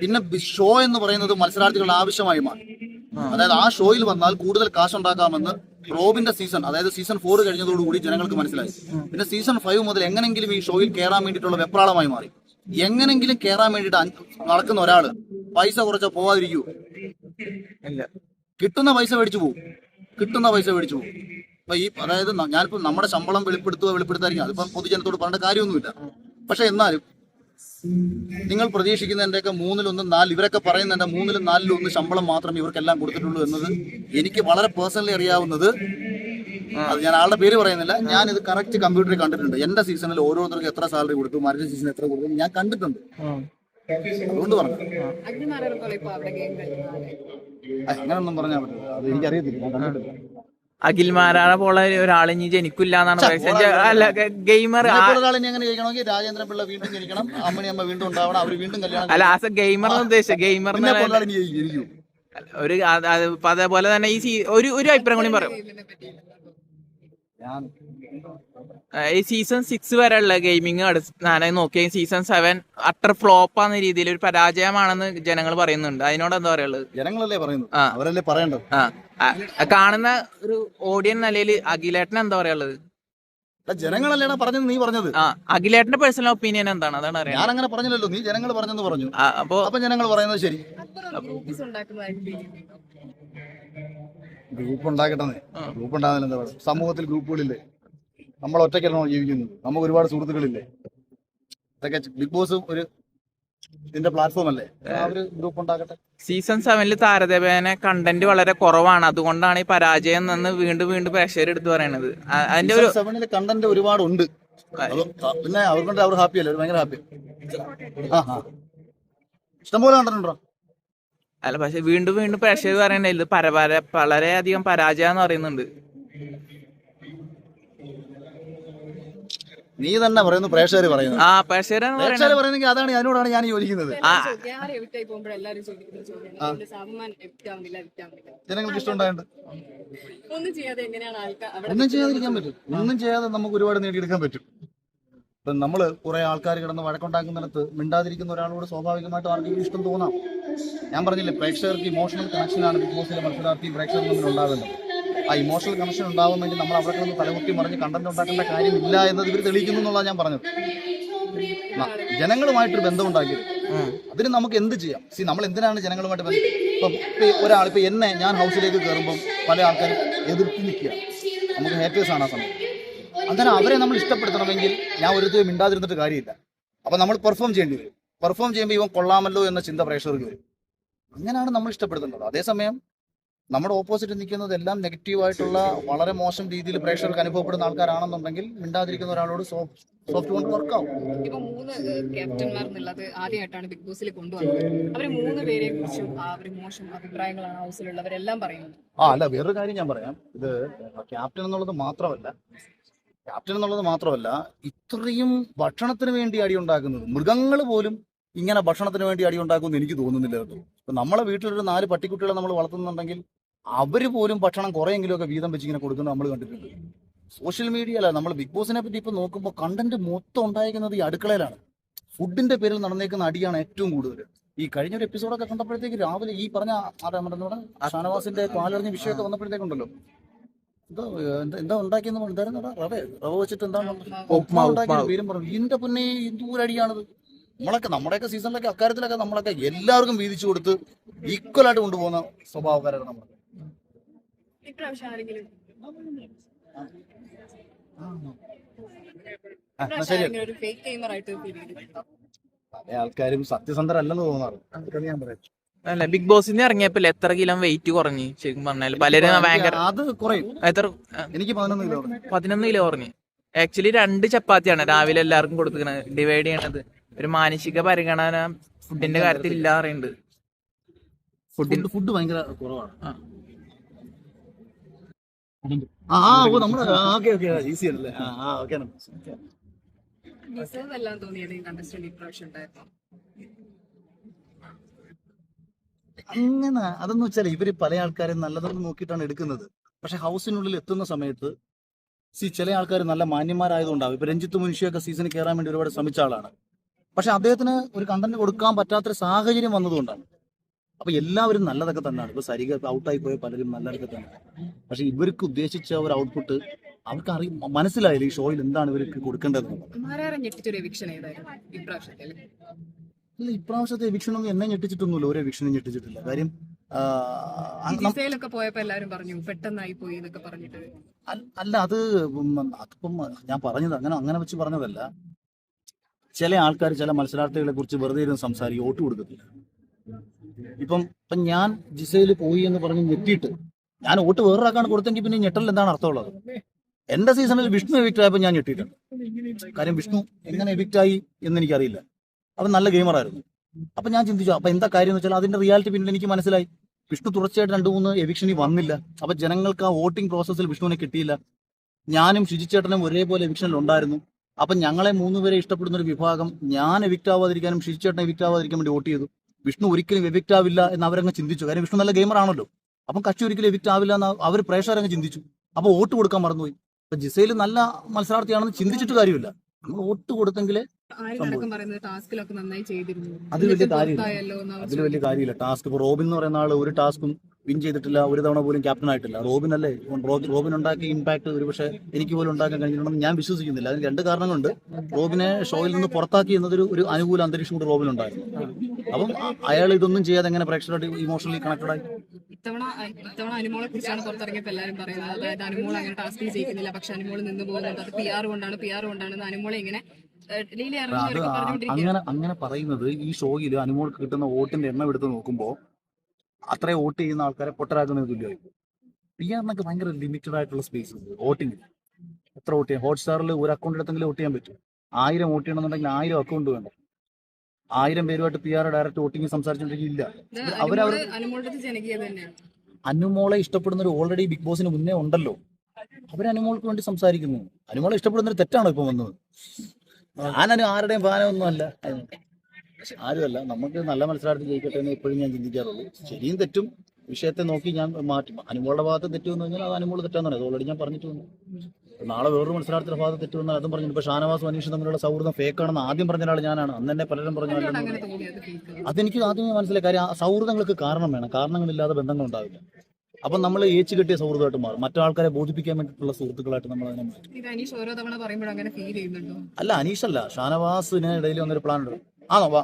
പിന്നെ ഷോ എന്ന് പറയുന്നത് മത്സരാർത്ഥികളുടെ ആവശ്യമായി മാറി. അതായത് ആ ഷോയിൽ വന്നാൽ കൂടുതൽ കാശ് ഉണ്ടാക്കാമെന്ന് റോബിന്റെ സീസൺ അതായത് സീസൺ ഫോർ കഴിഞ്ഞതോടുകൂടി ജനങ്ങൾക്ക് മനസ്സിലായി. പിന്നെ സീസൺ ഫൈവ് മുതൽ എങ്ങനെങ്കിലും ഈ ഷോയിൽ കയറാൻ വേണ്ടിയിട്ടുള്ള വെപ്രാളമായി മാറി. എങ്ങനെങ്കിലും കയറാൻ വേണ്ടിയിട്ട് നടക്കുന്ന ഒരാൾ പൈസ കുറച്ച പോവാതിരിക്കൂ. കിട്ടുന്ന പൈസ മേടിച്ചു പോകും കിട്ടുന്ന പൈസ മേടിച്ചു പോകും അപ്പൊ ഈ അതായത് ഞാനിപ്പോ നമ്മുടെ ശമ്പളം വെളിപ്പെടുത്തുക വെളിപ്പെടുത്താതിരിക്കും അതിപ്പം പൊതുജനത്തോട് പറഞ്ഞ കാര്യമൊന്നുമില്ല. പക്ഷെ എന്നാലും നിങ്ങൾ പ്രതീക്ഷിക്കുന്നതിന്റെയൊക്കെ മൂന്നിലൊന്ന് നാല് ഇവരൊക്കെ പറയുന്നതിന്റെ മൂന്നിലും നാലിലും ഒന്ന് ശമ്പളം മാത്രം ഇവർക്കെല്ലാം കൊടുത്തിട്ടുള്ളൂ എന്നത് എനിക്ക് വളരെ പേഴ്സണലി അറിയാവുന്നത്. അത് ഞാൻ ആളുടെ പേര് പറയുന്നില്ല. ഞാൻ ഇത് കറക്റ്റ് കമ്പ്യൂട്ടറിൽ കണ്ടിട്ടുണ്ട്. എന്റെ സീസണിൽ ഓരോരുത്തർക്കും എത്ര സാലറി കൊടുത്തു മറ്റേ സീസൺ എത്ര കൊടുത്തു ഞാൻ കണ്ടിട്ടുണ്ട്. അതുകൊണ്ട് പറഞ്ഞു. അങ്ങനൊന്നും പറഞ്ഞാൽ പറ്റില്ല അത് എനിക്കറിയത്തില്ല. ഞാൻ കണ്ടിട്ടില്ല. അഖിൽമാരാളെ പോലെ ഒരാൾ ഇനി ജനിക്കില്ല എന്നാണ് അല്ല ഗെയിമർ അങ്ങനെ ജയിക്കണമെങ്കിൽ രാജേന്ദ്രൻ പിള്ള വീണ്ടും ജനിക്കണം. അമ്മണി അമ്മ വീണ്ടും ഉണ്ടാവണം. അവർ വീണ്ടും കല്യാണം അല്ല ആസ് എ ഗെയിമർ ഉദ്ദേശിച്ച ഗെയിമർ ഒരു അതേപോലെ തന്നെ ഈ സീ- ഒരു ഒരു അഭിപ്രായം കൂടി പറയും. ഈ സീസൺ സിക്സ് വരെയുള്ള ഗെയിമിങ് ഞാൻ നോക്കിയ സീസൺ സെവൻ അട്ടർ ഫ്ലോപ്പ് ആണ് രീതിയിൽ ഒരു പരാജയമാണെന്ന് ജനങ്ങൾ പറയുന്നുണ്ട്. അതിനോട് എന്താ പറയുള്ളത് ജനങ്ങളല്ലേ പറയുന്നത്? അവരല്ലേ പറയേണ്ടത്? ആ. കാണുന്ന ഒരു ഓഡിയൻ നിലയിൽ അഖിലേട്ടൻ എന്താ പറയാനുള്ളത് ജനങ്ങളല്ലേ ജനങ്ങളല്ലേടാ പറഞ്ഞത് നീ പറഞ്ഞത്? ആ അഖിലേട്ടന്റെ പേഴ്സണൽ ഒപ്പീനിയൻ എന്താണ്? അതാണ് അറിയാം ഞാൻ അങ്ങനെ പറഞ്ഞില്ലല്ലോ നീ ജനങ്ങൾ പറഞ്ഞെന്ന് പറഞ്ഞു. അപ്പോ അപ്പൊ ജനങ്ങൾ പറയുന്നത് ശരി അത്ര ഗ്രൂപ്പീസ് ഉണ്ടാക്കുന്നതായിട്ട് feel ചെയ്യുന്നുണ്ടോ? ഗ്രൂപ്പ് ഉണ്ടാക്കട്ടെ ഗ്രൂപ്പ് ഉണ്ടാകുന്നില്ല എന്താ പറയുക? സമൂഹത്തിൽ ഗ്രൂപ്പുകളില്ലേ? നമ്മൾ ഒറ്റയ്ക്കാണോ ജീവിക്കുന്നത്. നമുക്ക് ഒരുപാട് സുഹൃത്തുക്കളില്ലേ? ഇതൊക്കെ ബിഗ് ബോസ് ഒരു ഇതിന്റെ പ്ലാറ്റ്ഫോം അല്ലേ? ഒരു ഗ്രൂപ്പ് ഉണ്ടാക്കട്ടെ. സീസൺ സെവനിൽ താരതമ്യേന കണ്ടന്റ് വളരെ കുറവാണ്. അതുകൊണ്ടാണ് ഈ പരാജയം നിന്ന് വീണ്ടും വീണ്ടും പ്രേക്ഷകർ എടുത്തു പറയണത്. അതിന്റെ ഒരു സെവനിൽ കണ്ടന്റ് ഒരുപാട് ഉണ്ട് പിന്നെ അവർ കൊണ്ട് അവർ ഹാപ്പി അല്ലേ? അവർ ഭയങ്കര ഹാപ്പി ഇഷ്ടംപോലെ കണ്ടിട്ടുണ്ടോ അല്ല പക്ഷെ വീണ്ടും വീണ്ടും പ്രേക്ഷകർ പറയണ്ടേ ഇത് പരപര വളരെയധികം പരാജയം എന്ന് പറയുന്നുണ്ട്. നീ തന്നെ പറയുന്നു പ്രേക്ഷകർ പറയുന്നു. ആ പ്രേക്ഷകരാണ് പറയുന്നത് പ്രേക്ഷകർ പറയുന്നെങ്കിൽ അതാണ് അതിനോടാണ് ഞാൻ യോജിക്കുന്നത്. ജനങ്ങൾക്ക് ഇഷ്ടമുണ്ടായിട്ട് ഒന്നും ചെയ്യാതെ എങ്ങനെയാണ് ആൾക്കാർ ഒന്നും ചെയ്യാതിരിക്കാൻ പറ്റും. ഒന്നും ചെയ്യാതെ നമുക്ക് ഒരുപാട് നേടിയെടുക്കാൻ പറ്റും. ഇപ്പം നമ്മൾ കുറെ ആൾക്കാർ കിടന്ന് വഴക്കുണ്ടാക്കുന്നിടത്ത് മിണ്ടാതിരിക്കുന്ന ഒരാളോട് സ്വാഭാവികമായിട്ട് ആർക്കെങ്കിലും ഇഷ്ടം തോന്നാം. ഞാൻ പറഞ്ഞില്ലേ പ്രേക്ഷകർക്ക് ഇമോഷണൽ കണക്ഷനാണ് ബിഗ് ബോസിലെ മത്സരാർത്ഥിയും പ്രേക്ഷകർ തമ്മിൽ ഉണ്ടാകുന്നത്. ആ ഇമോഷണൽ കണക്ഷൻ ഉണ്ടാവുന്നെങ്കിൽ നമ്മൾ അവിടെ കിടന്ന് തലകുത്തി മറിഞ്ഞ് കണ്ടന്റ് ഉണ്ടാക്കേണ്ട കാര്യമില്ല എന്നത് ഇവർ തെളിയിക്കുന്നു എന്നുള്ളതാണ് ഞാൻ പറഞ്ഞത്. ജനങ്ങളുമായിട്ടൊരു ബന്ധം ഉണ്ടാക്കിയത് അതിന് നമുക്ക് എന്ത് ചെയ്യാം? സി നമ്മൾ എന്തിനാണ് ജനങ്ങളുമായിട്ട് ബന്ധം? ഇപ്പം ഒരാൾ ഇപ്പൊ എന്നെ ഞാൻ ഹൗസിലേക്ക് കയറുമ്പം പല ആൾക്കാരും എതിർത്ത് നിൽക്കുക. നമുക്ക് ഹേറ്റേഴ്സ് ആണ് ആ സമയം. അന്നേരം അവരെ നമ്മൾ ഇഷ്ടപ്പെടുത്തണമെങ്കിൽ ഞാൻ ഒരു മിണ്ടാതിരുന്നിട്ട് കാര്യമില്ല. അപ്പൊ നമ്മൾ പെർഫോം ചെയ്യേണ്ടി വരും. പെർഫോം ചെയ്യുമ്പോൾ ഇവൻ കൊള്ളാമല്ലോ എന്ന ചിന്ത പ്രേക്ഷകർക്ക് വരും. അങ്ങനെയാണ് നമ്മൾ ഇഷ്ടപ്പെടുത്തുന്നത്. അതേസമയം നമ്മുടെ ഓപ്പോസിറ്റ് നിൽക്കുന്നത് എല്ലാം നെഗറ്റീവായിട്ടുള്ള വളരെ മോശം രീതിയിൽ പ്രേക്ഷകർക്ക് അനുഭവപ്പെടുന്ന ആൾക്കാരാണെന്നുണ്ടെങ്കിൽ മിണ്ടാതിരിക്കുന്ന ഒരാളോട് സോഫ്റ്റ് വർക്കാവും ഇപ്പൊ മൂന്ന് ക്യാപ്റ്റന്മാർ എന്നുള്ളത് ആദ്യമായിട്ടാണ് ബിഗ് ബോസിൽ കൊണ്ടുവന്നത്. അവർ മൂന്ന് പേരെ കുറിച്ചും മോശം അഭിപ്രായങ്ങളാണ് ഹൗസിലുള്ളവരെല്ലാം പറയുന്നത്. ആ അല്ല വേറൊരു കാര്യം ഞാൻ പറയാം. ഇത് ക്യാപ്റ്റൻ എന്നുള്ളത് മാത്രമല്ല ക്യാപ്റ്റൻ എന്നുള്ളത് മാത്രമല്ല ഇത്രയും ഭക്ഷണത്തിന് വേണ്ടി അടി ഉണ്ടാക്കുന്നത് മൃഗങ്ങൾ പോലും ഇങ്ങനെ ഭക്ഷണത്തിന് വേണ്ടി അടി ഉണ്ടാക്കുമെന്ന് എനിക്ക് തോന്നുന്നില്ല കേട്ടോ. ഇപ്പൊ നമ്മളെ വീട്ടിലൊരു നാല് പട്ടിക്കുട്ടികളെ നമ്മൾ വളർത്തുന്നുണ്ടെങ്കിൽ അവർ പോലും ഭക്ഷണം കുറെയെങ്കിലും ഒക്കെ വീതം വെച്ച് ഇങ്ങനെ കൊടുക്കുന്നത് നമ്മൾ കണ്ടിട്ടുണ്ട്. സോഷ്യൽ മീഡിയ അല്ല നമ്മൾ ബിഗ് ബോസിനെ പറ്റി ഇപ്പൊ നോക്കുമ്പോൾ കണ്ടന്റ് മൊത്തം ഉണ്ടായിരിക്കുന്നത് ഈ അടുക്കളയിലാണ്. ഫുഡിന്റെ പേരിൽ നടന്നേക്കുന്ന അടിയാണ് ഏറ്റവും കൂടുതൽ. ഈ കഴിഞ്ഞ ഒരു എപ്പിസോഡൊക്കെ കണ്ടപ്പോഴത്തേക്ക് രാവിലെ ഈ പറഞ്ഞ ഷാനവാസിന്റെ പാലറിഞ്ഞ വിഷയമൊക്കെ വന്നപ്പോഴത്തേക്കുണ്ടല്ലോ. എന്തോ എന്താ ഉണ്ടാക്കിയെന്ന് എന്തായിരുന്നു റവ റവ വെച്ചിട്ട് എന്താണ്? പേരും പറഞ്ഞു. ഇതിന്റെ പിന്നെ എന്തൂരടിയാണത് നമ്മളൊക്കെ നമ്മുടെയൊക്കെ സീസണിലൊക്കെ അക്കാര്യത്തിലൊക്കെ നമ്മളൊക്കെ എല്ലാവർക്കും വീതിച്ചു കൊടുത്ത് ഈക്വൽ ആയിട്ട് കൊണ്ടുപോകുന്ന സ്വഭാവക്കാരാണ് നമ്മൾ ആൾക്കാരും സത്യസന്ധരല്ലെന്ന് തോന്നാറ് ഞാൻ പറയാം അല്ല ബിഗ് ബോസിന് ഇറങ്ങിയപ്പോ എത്ര കിലോ വെയിറ്റ് കുറഞ്ഞു? ശരിക്കും പറഞ്ഞാൽ പലരും ഭയങ്കര അത് കുറയും. എത്ര എനിക്ക് പതിനൊന്ന് കിലോ പതിനൊന്ന് കിലോ കുറഞ്ഞു. ആക്ച്വലി രണ്ട് ചപ്പാത്തിയാണ് രാവിലെ എല്ലാവർക്കും കൊടുത്തിരിക്കുന്നത് ഡിവൈഡ് ചെയ്യണത്. ഒരു മാനസിക പരിഗണന ഫുഡിന്റെ കാര്യത്തിൽ ഇല്ല. പറയുന്നുണ്ട് ഫുഡ് ഫുഡ് ഭയങ്കര കുറവാണ്. ആ. ഓ നമ്മുടെ ഓക്കെ ഓക്കെ ഈസി അല്ലേ ആ ആ ഓക്കെ ഡിസേർവ് എല്ലാം തോന്നിയത് കണ്ടസ്റ്റന്റ് ഇപ്രാവശ്യം ഉണ്ടായിരുന്നു അങ്ങനെ അതെന്ന് വെച്ചാൽ ഇവർ പല ആൾക്കാരെ നല്ലതെന്ന് നോക്കിയിട്ടാണ് എടുക്കുന്നത്. പക്ഷെ ഹൗസിനുള്ളിൽ എത്തുന്ന സമയത്ത് സി ചില ആൾക്കാർ നല്ല മാന്യന്മാരായതുകൊണ്ടാവും. ഇപ്പൊ രഞ്ജിത്ത് മുൻഷിയൊക്കെ സീസണിൽ കയറാൻ വേണ്ടി ഒരുപാട് ശ്രമിച്ച ആളാണ്. പക്ഷെ അദ്ദേഹത്തിന് ഒരു കണ്ടന്റ് കൊടുക്കാൻ പറ്റാത്തൊരു സാഹചര്യം വന്നതുകൊണ്ടാണ്. അപ്പൊ എല്ലാവരും നല്ലതൊക്കെ തന്നെയാണ്. ഇപ്പൊ സരിക ഔട്ടായി പോയ പലരും നല്ലതൊക്കെ തന്നെ പക്ഷെ ഇവർക്ക് ഉദ്ദേശിച്ച ഒരു ഔട്ട്പുട്ട് അവർക്ക് അറിയും മനസ്സിലായില്ല ഈ ഷോയിൽ എന്താണ് ഇവർക്ക് കൊടുക്കേണ്ടത് അല്ല? ഇപ്രാവശ്യത്തെ എവിക്ഷനൊന്നും എന്നെ ഞെട്ടിച്ചിട്ടൊന്നുമില്ല. ഒരു എവിക്ഷനും ഞെട്ടിച്ചിട്ടില്ല. കാര്യം അല്ല അത് അതിപ്പം ഞാൻ പറഞ്ഞത് അങ്ങനെ അങ്ങനെ വെച്ച് പറഞ്ഞതല്ല. ചില ആൾക്കാർ ചില മത്സരാർത്ഥികളെ കുറിച്ച് വെറുതെ ഇരുന്ന് സംസാരിക്കും വോട്ട് കൊടുക്കത്തില്ല. ഇപ്പം ഇപ്പം ഞാൻ ജിസയിൽ പോയി എന്ന് പറഞ്ഞ് ഞെട്ടിയിട്ട് ഞാൻ വോട്ട് വേറൊരാൾക്കാണ് കൊടുത്തെങ്കിൽ പിന്നെ ഞെട്ടൽ എന്താണ് അർത്ഥമുള്ളത്? എന്റെ സീസണിൽ വിഷ്ണു എവിക്റ്റ് ആയപ്പോൾ ഞാൻ ഞെട്ടിയിട്ടുണ്ട്. കാര്യം വിഷ്ണു എങ്ങനെ എവിക്റ്റ് ആയി എന്ന് എനിക്കറിയില്ല. അവൻ നല്ല ഗെയിമറായിരുന്നു അപ്പൊ ഞാൻ ചിന്തിച്ചു അപ്പൊ എന്താ കാര്യം എന്ന് വെച്ചാൽ അതിന്റെ റിയാലിറ്റി പിന്നീട് എനിക്ക് മനസ്സിലായി. വിഷ്ണു തുടർച്ചയായിട്ട് രണ്ടു മൂന്ന് എവിക്ഷനി വന്നില്ല. അപ്പൊ ജനങ്ങൾക്ക് ആ വോട്ടിംഗ് പ്രോസസ്സിൽ വിഷ്ണുവിനെ കിട്ടിയില്ല. ഞാനും ശുചിച്ചേട്ടനും ഒരേപോലെ എവിക്ഷനിൽ ഉണ്ടായിരുന്നു. അപ്പൊ ഞങ്ങളെ മൂന്നുപേരെ ഇഷ്ടപ്പെടുന്ന ഒരു വിഭാഗം ഞാൻ എവിക്റ്റ് ആവാതിരിക്കാനും ശുചിച്ചേട്ടനെ എവിക്റ്റ് ആവാതിരിക്കാൻ വേണ്ടി വോട്ട് ചെയ്തു. വിഷ്ണു ഒരിക്കലും എവിക്റ്റ് ആവില്ല എന്ന് അവരങ്ങ് ചിന്തിച്ചു. കാര്യം വിഷ്ണു നല്ല ഗെയിമർ ആണല്ലോ. അപ്പം കക്ഷി ഒരിക്കലും എവിക്റ്റ് ആവില്ല എന്ന് അവർ പ്രേക്ഷകരങ്ങ് ചിന്തിച്ചു. അപ്പൊ വോട്ട് കൊടുക്കാൻ മറന്നുപോയി. അപ്പൊ ജിസയിൽ നല്ല മത്സരാർത്ഥിയാണെന്ന് ചിന്തിച്ചിട്ട് കാര്യമില്ല. നമ്മൾ വോട്ട് കൊടുത്തെങ്കിലേ ആര്യനടക്കം പറയുന്നത് ടാസ്കിലൊക്കെ നന്നായി ചെയ്തിരുന്നു. അത് വലിയ കാര്യമില്ല. അതിൽ വലിയ കാര്യമില്ല. ടാസ്ക് ഇപ്പൊ റോബിൻ എന്ന് പറയുന്ന ആൾ ഒരു ടാസ്കും വിൻ ചെയ്തിട്ടില്ല. ഒരു തവണ പോലും ക്യാപ്റ്റൻ ആയിട്ടില്ല. റോബിൻ അല്ലേ? റോബിൻ ഉണ്ടാക്കിയ ഇമ്പാക്ട് ഒരുപക്ഷെ എനിക്ക് പോലും ഉണ്ടാക്കാൻ കഴിഞ്ഞിട്ടുണ്ടെന്ന് ഞാൻ വിശ്വസിക്കുന്നില്ല. അതിന് രണ്ട് കാരണങ്ങളുണ്ട് റോബിനെ ഷോയിൽ നിന്ന് പുറത്താക്കി എന്നതൊരു ഒരു അനുകൂല അന്തരീക്ഷം കൂടി റോബിൻ ഉണ്ടായിരുന്നു. അപ്പം അയാൾ ഇതൊന്നും ചെയ്യാതെ എങ്ങനെ പ്രേക്ഷകരുടെ ഇമോഷണലി കണക്റ്റഡ് ആയി? ഇത്തവണ ഇത്തവണ അനുമോളെ കുറിച്ചാണ് പുറത്തിറങ്ങിയപ്പോൾ എല്ലാവരും പറയുന്നത്. അതായത് അനുമോൾ അങ്ങനെ ടാസ്കിൽ ജയിക്കുന്നില്ല. പക്ഷെ അനുമോൾ നിന്ന് പോകുന്നുണ്ട് അത് പി ആർ കൊണ്ടാണ്. പി ആർ കൊണ്ടാണ്. അനുമോളെ ഇങ്ങനെ അത് അങ്ങനെ അങ്ങനെ പറയുന്നത് ഈ ഷോയിൽ അനുമോൾക്ക് കിട്ടുന്ന വോട്ടിന്റെ എണ്ണം എടുത്ത് നോക്കുമ്പോൾ അത്രയും വോട്ട് ചെയ്യുന്ന ആൾക്കാരെ പൊട്ടരാക്കുന്നതിന് തുല്യമായി പി ആറിനൊക്കെ ഭയങ്കര ലിമിറ്റഡ് ആയിട്ടുള്ള സ്പേസ് ഉണ്ട് വോട്ടിംഗ് എത്ര വോട്ട് ചെയ്യാം? ഹോട്ട്സ്റ്റാറിൽ ഒരു അക്കൗണ്ട് എടുത്തെങ്കിലും വോട്ട് ചെയ്യാൻ പറ്റും. ആയിരം വോട്ട് ചെയ്യണമെന്നുണ്ടെങ്കിൽ ആയിരം അക്കൗണ്ട് വേണ്ട ആയിരം പേരുമായിട്ട് പി ആർ ഡയറക്റ്റ് വോട്ടിംഗ് സംസാരിച്ചിട്ടുണ്ടെങ്കിൽ ഇല്ല. അവരവർ അനുമോൾ അനുമോളെ ഇഷ്ടപ്പെടുന്നവർ ഓൾറെഡി ബിഗ് ബോസിന് മുന്നേ ഉണ്ടല്ലോ. അവർ അനുമോൾക്ക് വേണ്ടി സംസാരിക്കുന്നു. അനുമോളെ ഇഷ്ടപ്പെടുന്നവർ തെറ്റാണോ ഇപ്പൊ വന്നത്? ഞാനതിന് ആരുടെയും ഫാനൊന്നും അല്ല ആരുമല്ല. നമുക്ക് നല്ല മത്സരാർത്ഥി ജയിക്കട്ടെ എന്ന് എപ്പോഴും ഞാൻ ചിന്തിക്കാറുള്ളൂ. ശരിയും തെറ്റും വിഷയത്തെ നോക്കി ഞാൻ മാറ്റും. അനുമോളുടെ ഭാഗത്ത് തെറ്റ് വന്നു കഴിഞ്ഞാൽ അത് അനുമോൾ തെറ്റാന്ന് പറയുന്നത് ഓൾറെഡി ഞാൻ പറഞ്ഞിട്ട് വന്നു. നാളെ വേറൊരു മത്സരാർത്ഥിയുടെ ഭാഗത്ത് തെറ്റ് വന്നാൽ അതും പറഞ്ഞു ഇപ്പൊ ഷാനവാസും അനീഷും തമ്മിലുള്ള സൗഹൃദം ഫേക്കാണെന്ന് ആദ്യം പറഞ്ഞ ഒരാൾ ഞാനാണ്. അന്ന് തന്നെ പലരും പറഞ്ഞു അതെനിക്ക് ആദ്യമേ മനസ്സിലായി. കാര്യം ആ സൗഹൃദങ്ങൾക്ക് കാരണം വേണം. കാരണങ്ങളില്ലാതെ ബന്ധങ്ങൾ ഉണ്ടാവില്ല. അപ്പം നമ്മൾ ഏച്ച് കിട്ടിയ സൗഹൃദമായിട്ട് മാറും. മറ്റാൾക്കാരെ ബോധിപ്പിക്കാൻ വേണ്ടിയിട്ടുള്ള സുഹൃത്തുക്കളായിട്ട് നമ്മൾ അതിനെ മാറ്റും. ഇത് അനീഷ് അല്ല ഷാനവാസ് ഷാനവാസിന് ഇടയിൽ വന്നൊരു പ്ലാൻ ഉണ്ട്. ആണോ വാ.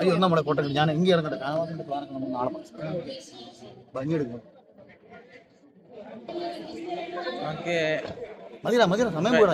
അയ്യോ നമ്മളെ കോട്ടയം ഞാൻ എങ്കിൽ ഇറങ്ങട്ടെ. ഷാനവാസിന്റെ പ്ലാനൊക്കെ നമ്മൾ നാളെ ഭംഗിയെടുക്കും മതിരാ മതിരാ. സമയം പോരാ